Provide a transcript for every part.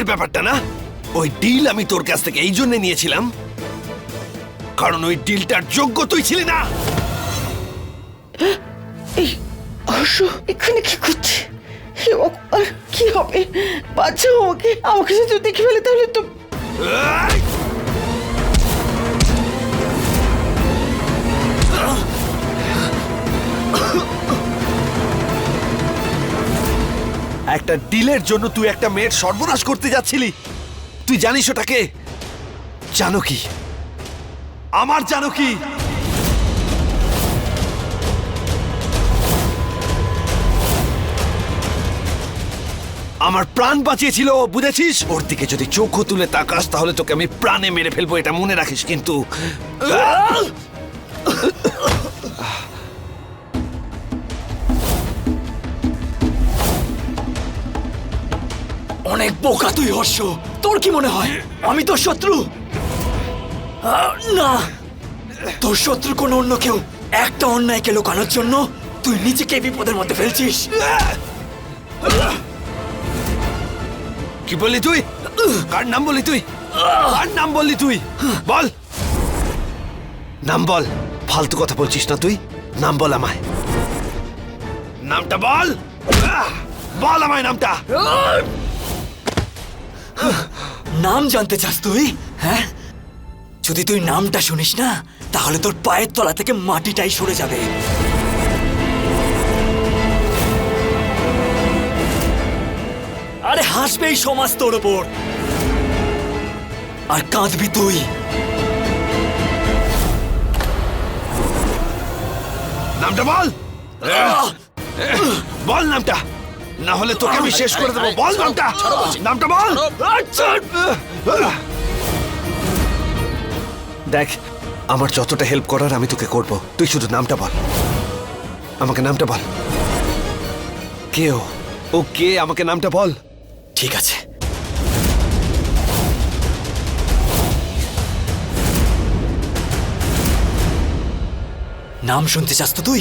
ডিলের ব্যাপারটা না? ওই ডিল আমি তোর কাছ থেকে এই জন্য নিয়েছিলাম। কারণ ওই ডিলটার যোগ্য তুই ছিলি না! এখানে কি করছে? ভগবান, কি হবে? বাচ্চা আমাকে আমাকে যদি দেখে ফেলে তাহলে তো একটা ডিলের জন্য তুই একটা মেয়ের সর্বনাশ করতে যাচ্ছিলি। তুই জানিস ওটাকে? জানো কি আমার জানো কি আমার প্রাণ বাঁচিয়েছিল, বুঝেছিস? ওর দিকে যদি চোখও তুলে তাকাস, তাহলে তোকে আমি প্রাণে মেরে ফেলব, এটা মনে রাখিস, কিন্তু অনেক বোকা তুই হর্ষ। তোর কি মনে হয়? আমি তোর শত্রু? না। তোর শত্রু কোনো অন্য কেউ, একটা অন্যায়কে লুকানোর জন্য তুই নিজেকে বিপদের মধ্যে ফেলছিস। কি বললি তুই? কার নাম বললি তুই? কার নাম বললি তুই? বল। নাম বল। ফালতু কথা বলছিস না তুই? নাম বল আমায়। নামটা বল! বল আমায় নামটা। নাম জানতে চাস তুই? হ্যাঁ? যদি তুই নামটা শুনিস না তাহলে তোর পায়ের তলা থেকে মাটিটাই সরে যাবে। আরে হাসবে এই সমাজ তোর ওপর। আর কাঁদবি তুই। নামটা বল। বল নামটা। না হলে তোকে আমি শেষ করে দেবো। বল নামটা। নামটা বল। দেখ আমার যতটা হেল্প করার আমি তোকে করব। তুই শুধু নামটা বল। আমাকে নামটা বল। কে ও? ও কে? আমাকে নামটা বল। ঠিক আছে। নাম শুনতে চাস তো তুই?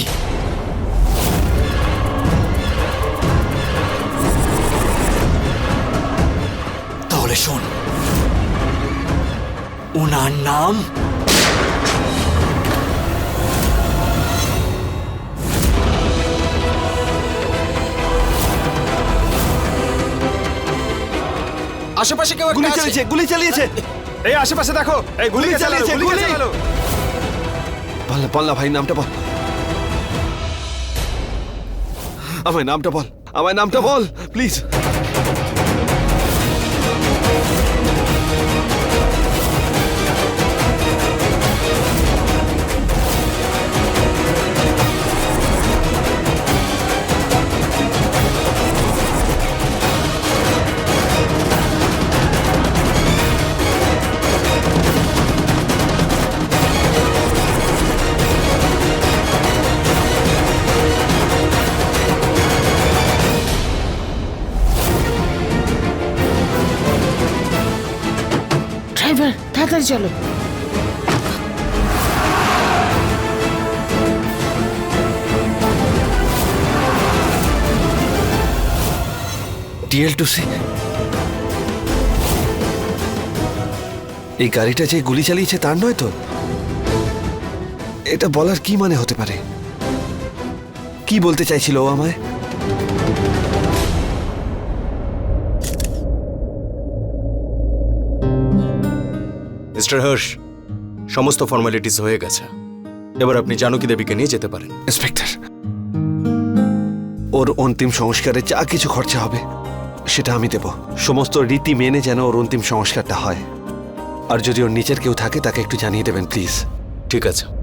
ওনার নাম আশেপাশে কেউ গুলি চালিয়েছে গুলি চালিয়েছে। এই আশেপাশে দেখো। এই গুলি চালিয়েছে গুলি বল বল না ভাই নামটা বল। আমায় নামটা বল আমায় নামটা বল প্লিজ। তাড়াতাড়ি চলো। DL two C. এই গাড়িটা যে গুলি চালিয়েছে তার নয় তো? এটা বলার কি মানে হতে পারে? কি বলতে চাইছিল ও আমায়? মিস্টার হর্ষ সমস্ত ফর্মালিটিস হয়ে গেছে। এবার আপনি জানকী দেবীকে নিয়ে যেতে পারেন। ইন্সপেক্টর ওর অন্তিম সংস্কারে যা কিছু খরচা হবে সেটা আমি দেব। সমস্ত রীতি মেনে যেন ওর অন্তিম সংস্কারটা হয়। আর যদি ওর নিচের কেউ থাকে তাকে একটু জানিয়ে দেবেন প্লিজ। ঠিক আছে।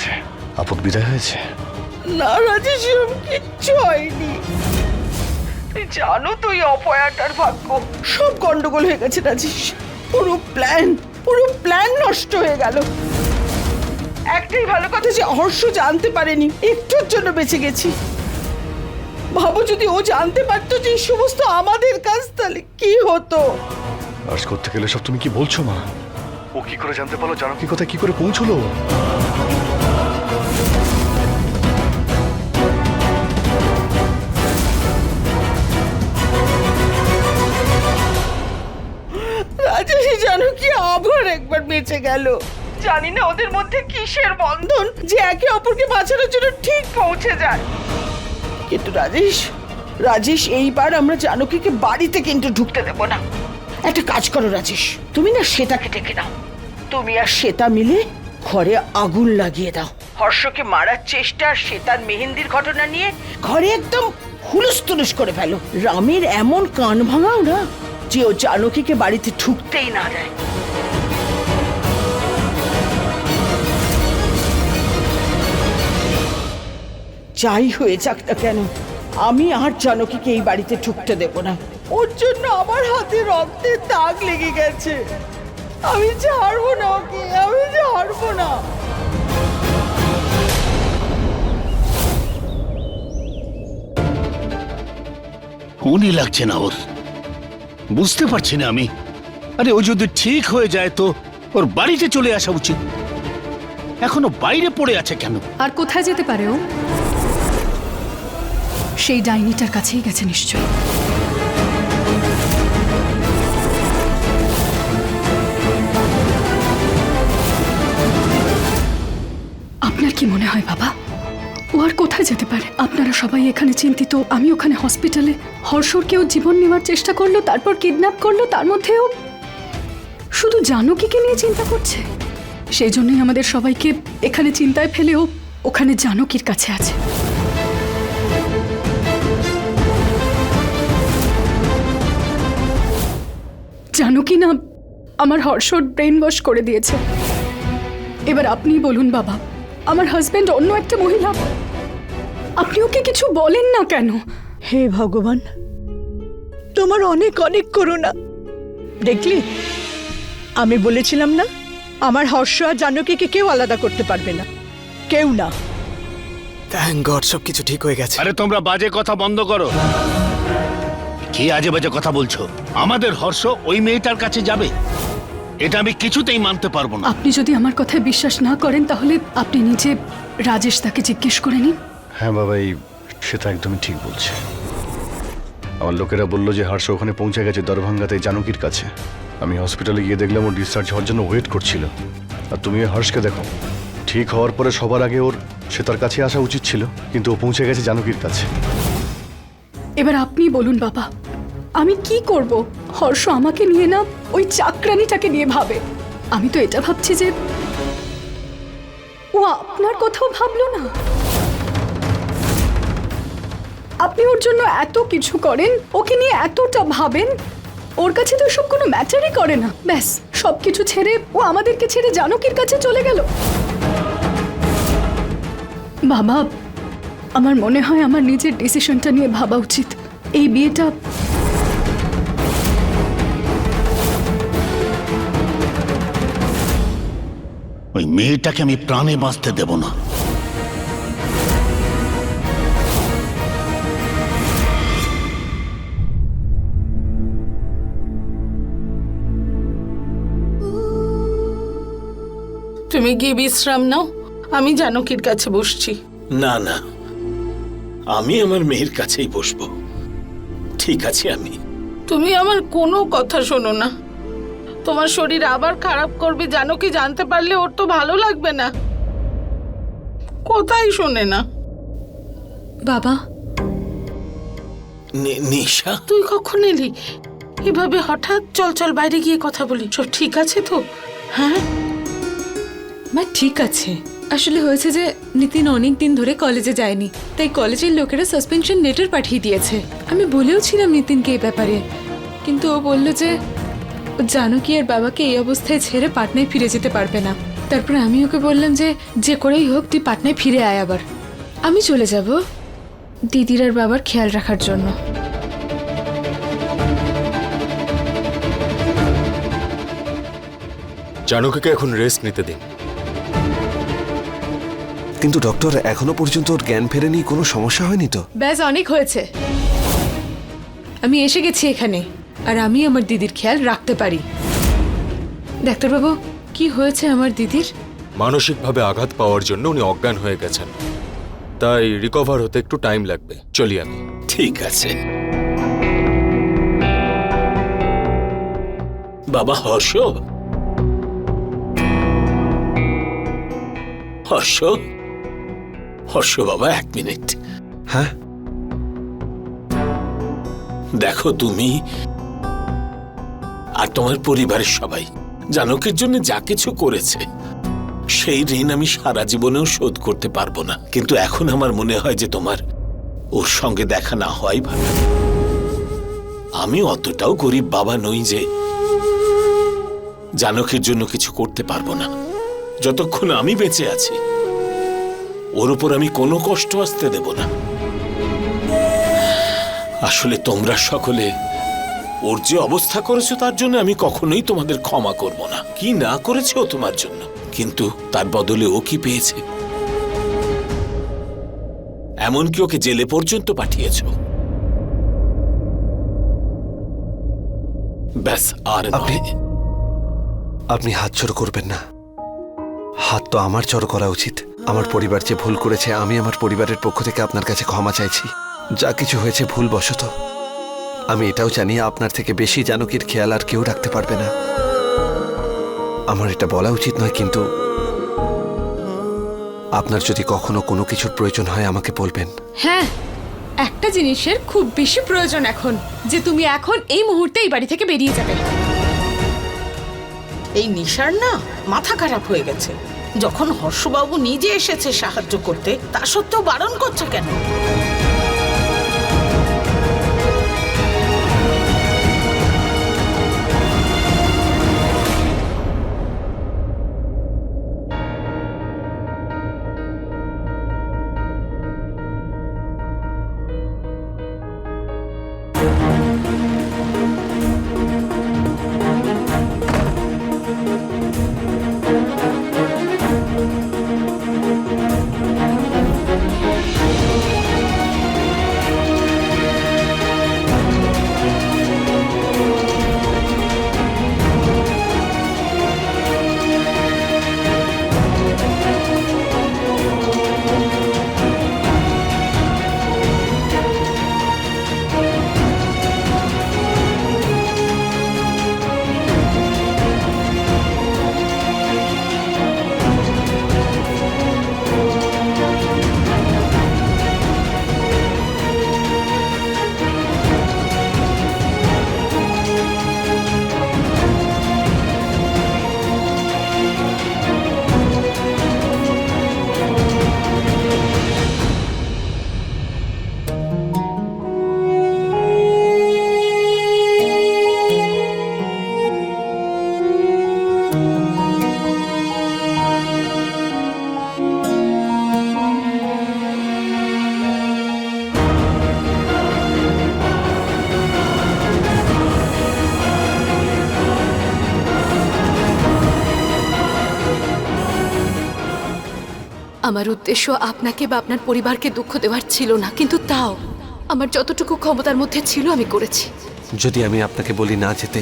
গেছে আপদ বিদায় হয়েছে? না রাজেশ কিচ্ছু হয়নি। তুই জানো তুই অপয়াটার ভাগ্য। সব গন্ডগোল হয়ে গেছে রাজেশ। পুরো প্ল্যান পুরো প্ল্যান নষ্ট হয়ে গেল। একটাই ভালো কথা যে হর্ষ জানতে পারেনি একটুর জন্য বেঁচে গেছি। ভাবো যদি ও জানতে পারতো যে এই সমস্ত আমাদের কাজ তাহলে কি হতো? আর্জ করতে গেলে সব তুমি কি বলছো মা? ও কি করে জানতে পারল? জানো কি কথা কি করে পৌঁছলো? জানো কি আবার একবার বেঁচে গেল। জানি না ওদের মধ্যে কিসের বন্ধন যে একে অপরকে বাঁচানোর জন্য ঠিক পৌঁছে যায়। কিন্তু রাজেশ রাজেশ এইবার আমরা জানকীকে বাড়িতে কিন্তু ঢুকতে দেব না। একটা কাজ করো রাজেশ তুমি না শ্বেতাকে ডেকে নাও। তুমি আর শ্বেতা মিলে ঘরে আগুন লাগিয়ে দাও। হর্ষকে মারার চেষ্টা আর শ্বেতার মেহেন্দির ঘটনা নিয়ে ঘরে একদম হুলুস তুলুস করে ফেলো। রামের এমন কান ভাঙাও না যে ও জানকীকে বাড়িতে ঢুকতেই না দেয়। যাই হয়ে যাক না কেন, আমি আর জানকীকে এই বাড়িতে ঢুকতে দেব না। ওর জন্য আমার হাতে রক্তের দাগ লেগে গেছে। আমি ছাড়বো না ওকে, আমি ছাড়বো না। খুনই লাগছে না ওর। বুঝতে পারছি না আমি। আরে, ও যদি ঠিক হয়ে যায় তো ওর বাড়িতে চলে আসা উচিত। এখনও বাইরে পড়ে আছে কেন? আর কোথায় যেতে পারে ও? সেই ডাইনিটার কাছেই গেছে নিশ্চয়ই। আপনার কি মনে হয়, বাবা? ও আর কোথায় যেতে পারে? আপনারা সবাই এখানে চিন্তিত, আমি ওখানে হসপিটালে হর্ষরকেও জীবন নেওয়ার চেষ্টা করল, তারপর কিডন্যাপ করল, তার মধ্যেও শুধু জানকীকে নিয়ে চিন্তা করছে? সেই জন্যই আমাদের সবাইকে এখানে চিন্তায় ফেলেও ওখানে জানকীর কাছে আছে। জানকী না, আমার হর্ষর ব্রেন ওয়াশ করে দিয়েছে। এবার আপনি বলুন বাবা। আমার হাজবেন্ড অন্য একটা মহিলা। আপনি ওকে কিছু বলেন না কেন? হে ভগবান তোমার অনেক অনেক করুণা। দেখলি আমি বলেছিলাম না আমার হর্ষ আর জানকীকে কেউ আলাদা করতে পারবে না। কেউ না। থ্যাংক গড সব কিছু ঠিক হয়ে গেছে। আরে তোমরা বাজে কথা বন্ধ করো। কি আজে বাজে কথা বলছো? আমাদের হর্ষ ওই মেয়েটার কাছে যাবে। এটা আমি কিছুতেই মানতে পারব না। আপনি যদি আমার কথায় বিশ্বাস না করেন তাহলে আপনি নিজে রাজেশ তাকে জিজ্ঞেস করে নিন। হ্যাঁ বাবা এই সেটা একদমই ঠিক বলছে। আমার লোকেরা বলল যে হর্ষ ওখানে পৌঁছে গেছে দরভাঙ্গাতে জানকীর কাছে। আমি হসপিটালে গিয়ে দেখলাম ও ডিসচার্জ হওয়ার জন্য ওয়েট করছিল। আর তুমি হর্ষকে দেখো। ঠিক হওয়ার পরে সবার আগে ওর সে তার কাছে আসা উচিত ছিল কিন্তু ও পৌঁছে গেছে জানকীর কাছে। এবার আপনি বলুন বাবা আমি কি করব? হর্ষ আমাকে নিয়ে না ওই চাকরানিটাকে নিয়ে ভাবে। আমি তো এটা ভাবছি যে ও আপনার কথাও ভাবলো না? আপনি ওর জন্য এত কিছু করেন, ওকে নিয়ে এতটা ভাবেন, ওর কাছে তো সব কোনো ম্যাটারই করে না। ব্যাস সব কিছু ছেড়ে ও আমাদেরকে ছেড়ে জানকীর কাছে চলে গেল। বাবা, আমার মনে হয় আমার নিজের ডিসিশনটা নিয়ে ভাবা উচিত। এই বিয়েটা ওই মেয়েটাকে আমি প্রাণে বাঁচতে দেব না। তুমি গিয়ে বিশ্রাম নাও। আমি জানকীর কাছে বসছি। না না। আমি আমার মেয়ের কাছেই বসবো। ঠিক আছে আমি। তুমি আমার কোনো কথা শোনো না। তোমার শরীর আবার খারাপ করবে জানো কি? জানতে পারলে ওর তো ভালো লাগবে না। কোথায় শোনে না? বাবা। নিশা? তুই কখন এলি? এভাবে হঠাৎ চল চল বাইরে গিয়ে কথা বলি। সব ঠিক আছে তো? হ্যাঁ? মা ঠিক আছে। আসলে হয়েছে যে নিতিন অনেক দিন ধরে কলেজে যায়নি তাই কলেজের লোকেরা সাসপেনশন লেটার পাঠিয়ে দিয়েছে। আমি বলেও ছিলাম নিতিনকে এই ব্যাপারে কিন্তু ও বলল যে জানকী আর বাবাকে এই অবস্থায় ছেড়ে পাটনায় ফিরে যেতে পারবে না। তারপর আমি ওকে বললাম যে যে করেই হোক তুই পাটনায় ফিরে আয় আবার। আমি চলে যাব দিদির আর বাবার খেয়াল রাখার জন্য। জানকীকে এখন রেস্ট নিতে দিন। কিন্তু ডক্টর এখনও পর্যন্ত ওর জ্ঞান ফেরেনি কোনো সমস্যা হয়নি তো? ব্যাস অনেক হয়েছে। আমি এসে গেছি এখানে। আর আমি আমার দিদির খেয়াল রাখতে পারি। ডাক্তারবাবু কি হয়েছে আমার দিদির? মানসিকভাবে আঘাত পাওয়ার জন্য উনি অজ্ঞান হয়ে গেছেন। তাই রিকভার হতে একটু টাইম লাগবে। চলি আমি। ঠিক আছে। বাবা হর্ষ? হর্ষ? হর্ষ বাবা এক মিনিট। হ্যাঁ? দেখো তুমি আর তোমার পরিবারের সবাই। জানকের জন্য যা কিছু করেছে, সেই ঋণ আমি সারা জীবনেও শোধ করতে পারব না। কিন্তু এখন আমার মনে হয় যে তোমার ওর সঙ্গে দেখা না হওয়াই ভালো। আমি অতটাও গরিব বাবা নই যে জানকের জন্য কিছু করতে পারব না। যতক্ষণ আমি বেঁচে আছি, ওর উপর আমি কোনো কষ্ট আসতে দেব না। আসলে তোমরা সকলে ওর যে অবস্থা করেছ তার জন্য আমি কখনোই তোমাদের ক্ষমা করব না। কি না করেছে ও তোমার জন্য? কিন্তু তার বদলে ও কি পেয়েছে? এমনকি ওকে জেলে পর্যন্ত পাঠিয়েছো। ব্যাস, আর আপনি- আপনি হাত জড়ো করবেন না। হাত তো আমার জড়ো করা উচিত। আমার পরিবার যে ভুল করেছে, আমি আমার পরিবারের পক্ষ থেকে আপনার কাছে ক্ষমা চাইছি। যা কিছু হয়েছে ভুল বশত আমি এটাও জানি আপনার থেকে বেশি জানকীর খেয়াল আর কেউ রাখতে পারবে না। আমার এটা বলা উচিত নয় কিন্তু আপনার যদি কখনো কোনো কিছুর প্রয়োজন হয় আমাকে বলবেন। হ্যাঁ একটা জিনিসের খুব বেশি প্রয়োজন এখন যে তুমি এখন এই মুহূর্তে এই বাড়ি থেকে বেরিয়ে যাবে। এই নিশার না মাথা খারাপ হয়ে গেছে। যখন হর্ষবাবু নিজে এসেছে সাহায্য করতে তা সত্ত্বেও বারণ করছে কেন? আমার উদ্দেশ্য আপনাকে বা আপনার পরিবারকে দুঃখ দেওয়ার ছিল না কিন্তু তাও আমার যতটুকু ক্ষমতার মধ্যে ছিল আমি করেছি। যদি আমি আপনাকে বলি না যেতে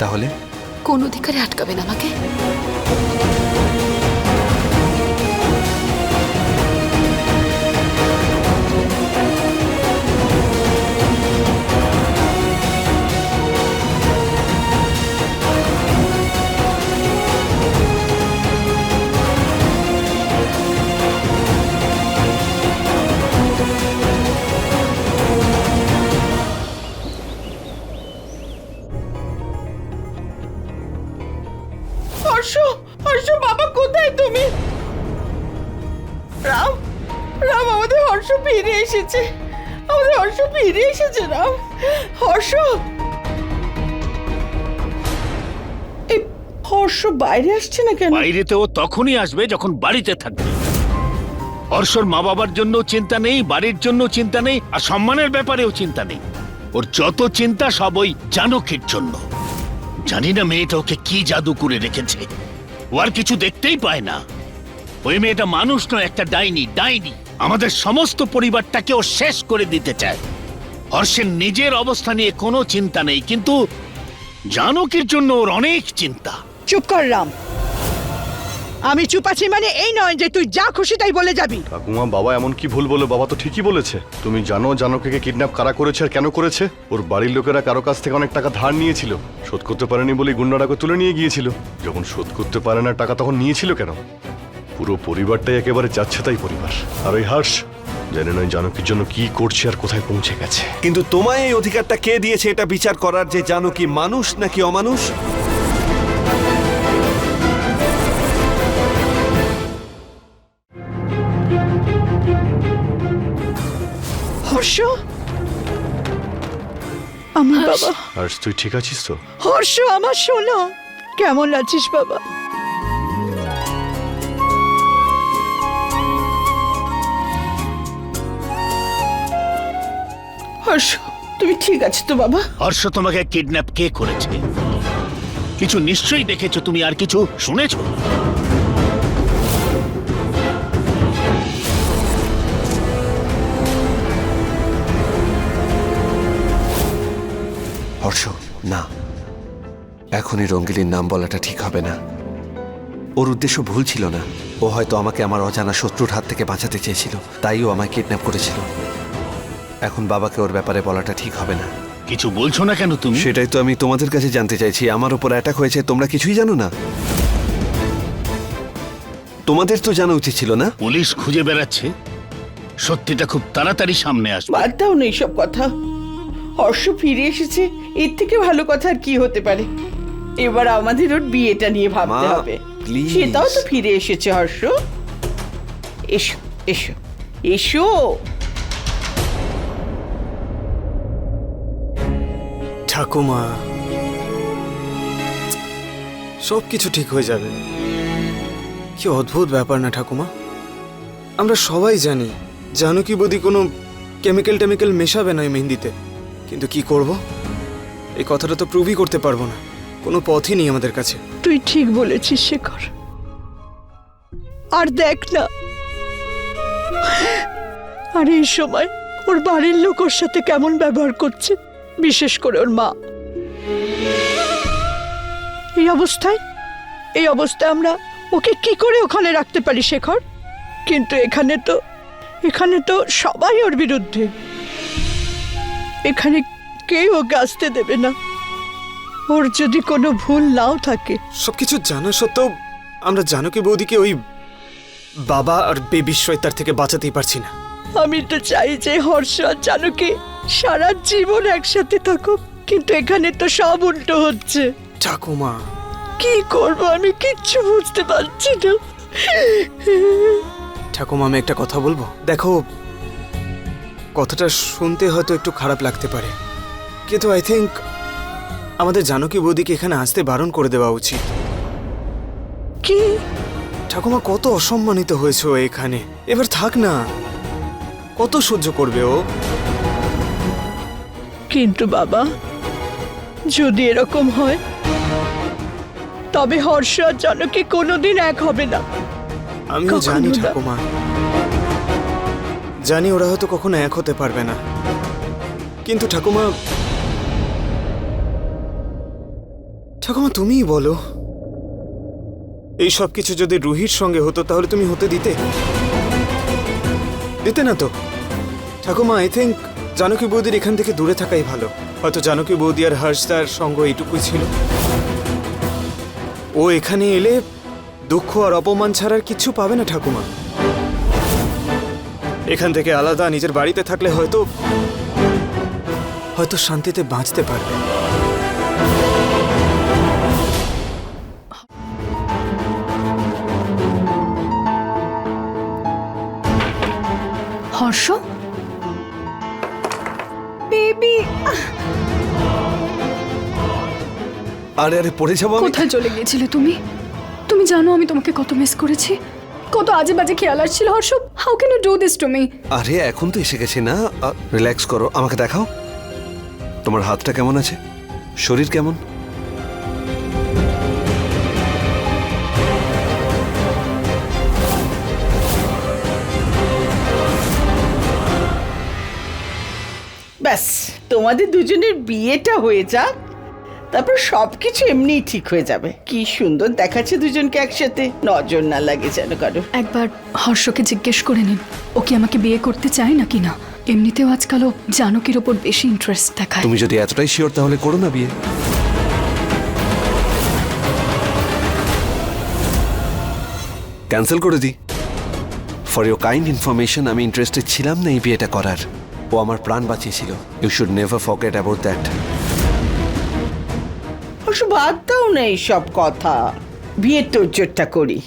তাহলে? কোন অধিকারে আটকাবেন আমাকে? এসেছে। আমাদের হর্ষ ফিরে এসেছে রাম হর্ষ! হর্ষ বাইরে আসছে না কেন? বাইরেতে ও তখনই আসবে যখন বাড়িতে থাকবে। হর্ষর মা বাবার জন্য চিন্তা নেই, বাড়ির জন্য চিন্তা নেই, আর সম্মানের ব্যাপারেও চিন্তা নেই। ওর যত চিন্তা সব ওই জানকের জন্য। জানি না মেয়েটা ওকে কি জাদু করে রেখেছে। ও আর কিছু দেখতেই পায় না। ওই মেয়েটা মানুষ নয়, একটা ডাইনি ডাইনি। আমাদের সমস্ত পরিবারটাকে ও শেষ করে দিতে চায়। হর্ষের নিজের অবস্থা নিয়ে কোনো চিন্তা নেই কিন্তু জানকীর জন্য ওর অনেক চিন্তা। চুপ কর রাম। আমি চুপ আছি মানে এই নয় যে তুই যা খুশি তাই বলে যাবি। ঠাকুমা বাবা এমন কি ভুল বলে বাবা তো ঠিকই বলেছে। তুমি জানো জানকীকে কিডন্যাপ কারা করেছে আর কেন করেছে? ওর বাড়ির লোকেরা কারও কাছ থেকে অনেক টাকা ধার নিয়েছিল। শোধ করতে পারেনি বলে গুন্ডারাকে তুলে নিয়ে গিয়েছিল। যখন শোধ করতে পারে না টাকা তখন নিয়েছিল কেন? পুরো পরিবারটাই একেবারে যাচ্ছে তাই পরিবার। আর ওই হর্ষ জানে নয় জানকীর জন্য কি করছে আর কোথায় পৌঁছে গেছে। কিন্তু তোমায় এই অধিকারটা কে দিয়েছে এটা বিচার করার যে জানো কি মানুষ নাকি অমানুষ? হর্ষ? আমার বাবা। হর্ষ তুই ঠিক আছিস তো? হর্ষ আমার শোনো। কেমন আছিস বাবা? হর্ষ তুমি ঠিক আছো তো বাবা? হর্ষ তোমাকে কিডন্যাপ কে করেছে? কিছু নিশ্চয়ই দেখেছ তুমি আর কিছু শুনেছো? হর্ষ না। এখনই রঙ্গিলীর নাম বলাটা ঠিক হবে না। ওর উদ্দেশ্য ভুল ছিল না। ও হয়তো আমাকে আমার অজানা শত্রুর হাত থেকে বাঁচাতে চেয়েছিল। তাই ও আমায় কিডন্যাপ করেছিল। এখন বাবাকে ওর ব্যাপারে বলাটা ঠিক হবে না। কিছু বলছো না কেন তুমি? সেটাই তো আমি তোমাদের কাছে জানতে চাইছি। আমার উপর অ্যাটাক হয়েছে তোমরা কিছুই জানো না? তোমাদের তো জানা উচিত ছিল না? পুলিশ খুঁজে বেড়াচ্ছে। সত্যিটা খুব তাড়াতাড়ি সামনে আসবে। বাদ দাও না এইসব কথা। হর্ষ ফিরে এসেছে এর থেকে ভালো কথা আর কি হতে পারে? এবার আমাদের ওর বিয়েটা নিয়ে ভাবতে মা, হবে। please. সেটাও তো ফিরে এসেছে হর্ষ। এসো এসো। এসো। ঠাকুমা সব কিছু ঠিক হয়ে যাবে। কি অদ্ভুত ব্যাপার না ঠাকুমা। আমরা সবাই জানি, জানকী বদি কোনো কেমিক্যাল টেমিক্যাল মেশাবে না এই মেহেন্দিতে। কিন্তু কি করব? এই কথাটা তো প্রুভই করতে পারব না। কোনো পথই নেই আমাদের কাছে। তুই ঠিক বলেছিস, শেখর। আর দেখ না। আর এই সময় ওর বাড়ির লোক ওর সাথে কেমন ব্যবহার করছে। বিশেষ করে ওর মা। এই অবস্থায় এই অবস্থায় আমরা ওকে কি করে ওখানে রাখতে পারি শেখর? কিন্তু এখানে তো এখানে তো সবাই ওর বিরুদ্ধে। এখানে কেউ ওকে আসতে দেবে না। ওর যদি কোনো ভুল নাও থাকে। সবকিছু জানা সত্ত্বেও আমরা জানকী বৌদিকে ওই বাবা আর বেবির তার থেকে বাঁচাতেই পারছি না। আমি তো চাই যে হর্ষ আর জানকী সারা জীবন একসাথে থাকুক কিন্তু এখানে তো সব উল্টো হচ্ছে। ঠাকুমা। কি করব আমি কিচ্ছু বুঝতে পারছি না। ঠাকুমা আমি একটা কথা বলব? দেখো কথাটা শুনতে হয়তো একটু খারাপ লাগতে পারে। কিন্তু আই থিঙ্ক আমাদের জানকী বৌদিকে এখানে আসতে বারণ করে দেওয়া উচিত। কি? ঠাকুমা কত অসম্মানিত হয়েছে এখানে। এবার থাক না। কত সহ্য করবে ও? কিন্তু বাবা যদি এরকম হয় তবে হর্ষ আর জানকী কোনোদিন এক হবে না। আমিও কখনো জানি না। ঠাকুমা। জানি ওরা হয়তো কখনো এক হতে পারবে না। কিন্তু ঠাকুমা ঠাকুমা তুমিই বলো। এই সব কিছু যদি রুহির সঙ্গে হতো তাহলে তুমি হতে দিতে? দিতে না তো। ঠাকুমা আই থিঙ্ক জানকী বৌদির এখান থেকে দূরে থাকাই ভালো। হয়তো জানকী বৌদি আর হর্ষদার সঙ্গ এইটুকুই ছিল। ও এখানে এলে দুঃখ আর অপমান ছাড়ার কিছু পাবে না ঠাকুমা। এখান থেকে আলাদা, নিজের বাড়িতে থাকলে হয়তো হয়তো শান্তিতে বাঁচতে পারবে। হর্ষ বেবি আরে আরে পড়ে যাব আমি? কোথায় চলে গিয়েছিলে তুমি? তুমি জানো আমি তোমাকে কত মিস করেছি। কত আজে বাজে খেয়াল আসছিল Harsh how can you do this to me আরে এখন তো এসে গেছে না। রিল্যাক্স করো আমাকে দেখাও। তোমার হাতটা কেমন আছে? শরীর কেমন? ব্যাস তোমাদের দুজনের বিয়েটা হয়ে যাক। তারপর সবকিছু এমনিই ঠিক হয়ে যাবে। কি সুন্দর দেখাচ্ছে দুজনকে একসাথে। নজর না লাগে যেন কারও একবার হর্ষকে জিজ্ঞেস করে নিন ও কি আমাকে বিয়ে করতে চায় নাকি না? এমনিতেও আজকাল ও জানকীর ওপর বেশি ইন্টারেস্ট দেখায়। তুমি যদি এতটাই শিওর তাহলে করো না বিয়ে। ক্যান্সেল করে দিই ফর ইউর কাইন্ড ইনফরমেশন আমি ইন্টারেস্টেড ছিলাম না এই বিয়েটা করার। ও আমার প্রাণ বাঁচিয়েছিল। You should never forget about that অবশ্য বাদ দাও না এইসব কথা। বিয়ের তোর তোরজোরটা করি।